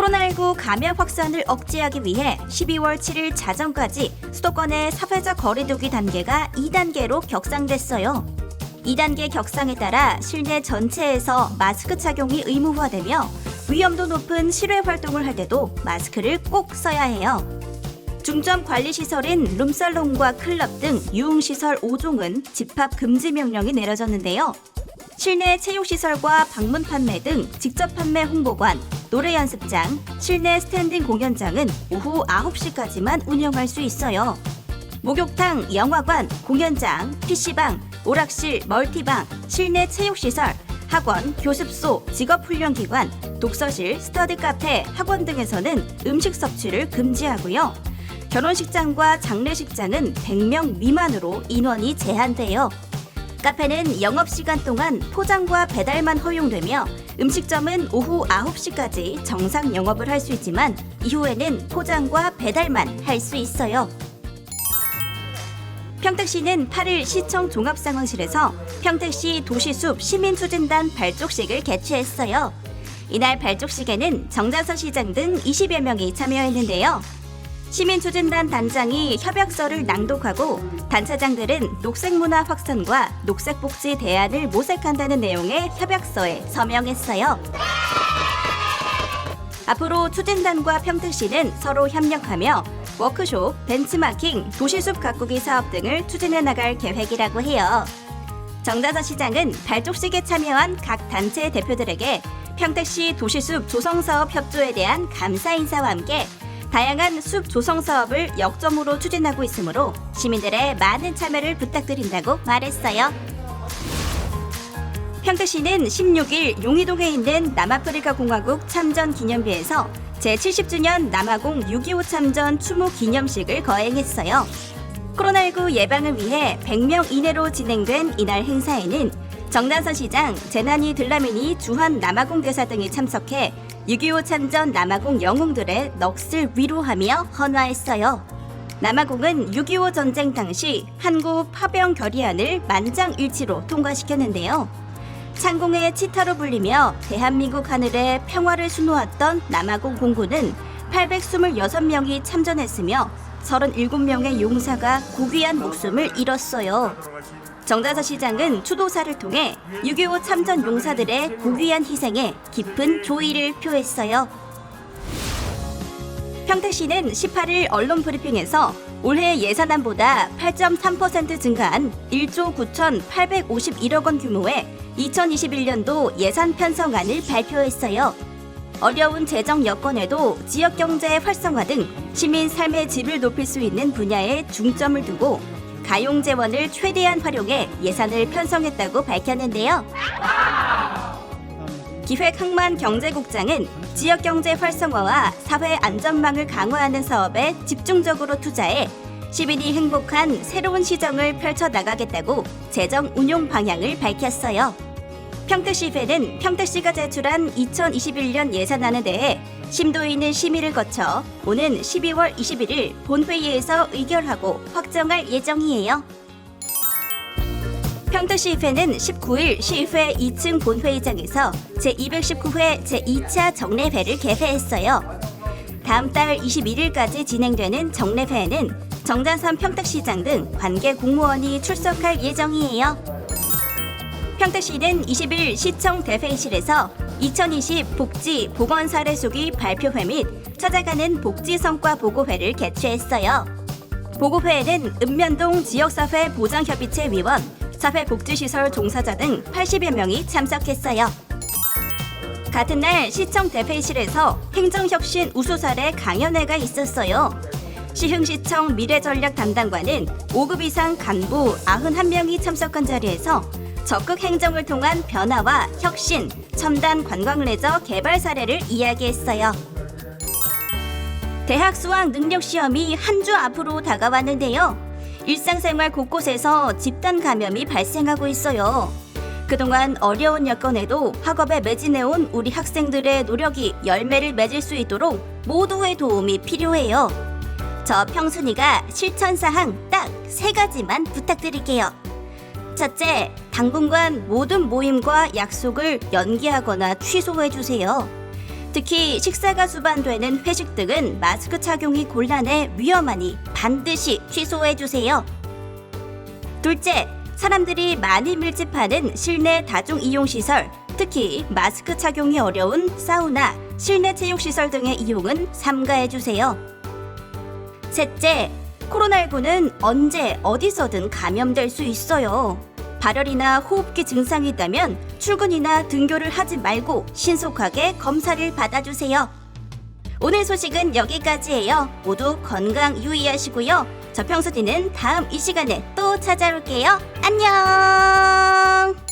코로나19 감염 확산을 억제하기 위해 12월 7일 자정까지 수도권의 사회적 거리두기 단계가 2단계로 격상됐어요. 2단계 격상에 따라 실내 전체에서 마스크 착용이 의무화되며 위험도 높은 실외 활동을 할 때도 마스크를 꼭 써야 해요. 중점 관리 시설인 룸살롱과 클럽 등 유흥 시설 5종은 집합 금지 명령이 내려졌는데요. 실내 체육 시설과 방문 판매 등 직접 판매 홍보관, 노래 연습장, 실내 스탠딩 공연장은 오후 9시까지만 운영할 수 있어요. 목욕탕, 영화관, 공연장, PC방, 오락실, 멀티방, 실내 체육시설, 학원, 교습소, 직업훈련기관, 독서실, 스터디 카페, 학원 등에서는 음식 섭취를 금지하고요. 결혼식장과 장례식장은 100명 미만으로 인원이 제한돼요. 카페는 영업시간 동안 포장과 배달만 허용되며 음식점은 오후 9시까지 정상 영업을 할 수 있지만 이후에는 포장과 배달만 할 수 있어요. 평택시는 8일 시청 종합상황실에서 평택시 도시숲 시민추진단 발족식을 개최했어요. 이날 발족식에는 정자서 시장 등 20여 명이 참여했는데요. 시민추진단 단장이 협약서를 낭독하고 단체장들은 녹색문화 확산과 녹색복지 대안을 모색한다는 내용의 협약서에 서명했어요. 앞으로 추진단과 평택시는 서로 협력하며 워크숍, 벤치마킹, 도시숲 가꾸기 사업 등을 추진해 나갈 계획이라고 해요. 정다서 시장은 발족식에 참여한 각 단체 대표들에게 평택시 도시숲 조성 사업 협조에 대한 감사 인사와 함께 다양한 숲 조성 사업을 역점으로 추진하고 있으므로 시민들의 많은 참여를 부탁드린다고 말했어요. 평택시는 16일 용의동에 있는 남아프리카 공화국 참전 기념비에서 제70주년 남아공 6.25 참전 추모 기념식을 거행했어요. 코로나19 예방을 위해 100명 이내로 진행된 이날 행사에는 정단서 시장, 재난이 들라미니 주한 남아공 대사 등이 참석해 6.25 참전 남아공 영웅들의 넋을 위로하며 헌화했어요. 남아공은 6.25 전쟁 당시 한국 파병 결의안을 만장일치로 통과시켰는데요. 창공의 치타로 불리며 대한민국 하늘에 평화를 수놓았던 남아공 공군은 826명이 참전했으며 37명의 용사가 고귀한 목숨을 잃었어요. 정다서 시장은 추도사를 통해 6.25 참전 용사들의 고귀한 희생에 깊은 조의를 표했어요. 평택시는 18일 언론 브리핑에서 올해 예산안보다 8.3% 증가한 1조 9,851억 원 규모의 2021년도 예산 편성안을 발표했어요. 어려운 재정 여건에도 지역 경제 활성화 등 시민 삶의 질을 높일 수 있는 분야에 중점을 두고 가용 재원을 최대한 활용해 예산을 편성했다고 밝혔는데요. 기획항만 경제국장은 지역 경제 활성화와 사회 안전망을 강화하는 사업에 집중적으로 투자해 시민이 행복한 새로운 시정을 펼쳐 나가겠다고 재정 운용 방향을 밝혔어요. 평택시회는 평택시가 제출한 2021년 예산안에 대해 심도 있는 심의를 거쳐 오는 12월 21일 본회의에서 의결하고 확정할 예정이에요. 평택시의회는 19일 시의회 2층 본회의장에서 제219회 제2차 정례회를 개회했어요. 다음 달 21일까지 진행되는 정례회에는 정자선 평택시장 등 관계 공무원이 출석할 예정이에요. 평택시는 20일 시청 대회의실에서 2020 복지 보건 사례 수기 발표회 및 찾아가는 복지 성과 보고회를 개최했어요. 보고회에는 읍면동 지역사회 보장협의체 위원, 사회복지시설 종사자 등 80여 명이 참석했어요. 같은 날 시청 대회의실에서 행정혁신 우수 사례 강연회가 있었어요. 시흥시청 미래전략 담당관은 5급 이상 간부 91명이 참석한 자리에서 적극 행정을 통한 변화와 혁신, 첨단 관광 레저 개발 사례를 이야기했어요. 대학 수학 능력 시험이 한 주 앞으로 다가왔는데요. 일상생활 곳곳에서 집단 감염이 발생하고 있어요. 그동안 어려운 여건에도 학업에 매진해온 우리 학생들의 노력이 열매를 맺을 수 있도록 모두의 도움이 필요해요. 저 평순이가 실천 사항 딱 세 가지만 부탁드릴게요. 첫째, 당분간 모든 모임과 약속을 연기하거나 취소해 주세요. 특히 식사가 수반되는 회식 등은 마스크 착용이 곤란해 위험하니 반드시 취소해 주세요. 둘째, 사람들이 많이 밀집하는 실내 다중 이용 시설, 특히 마스크 착용이 어려운 사우나, 실내 체육 시설 등의 이용은 삼가해 주세요. 셋째, 코로나19는 언제 어디서든 감염될 수 있어요. 발열이나 호흡기 증상이 있다면 출근이나 등교를 하지 말고 신속하게 검사를 받아주세요. 오늘 소식은 여기까지예요. 모두 건강 유의하시고요. 저 평소디는 다음 이 시간에 또 찾아올게요. 안녕!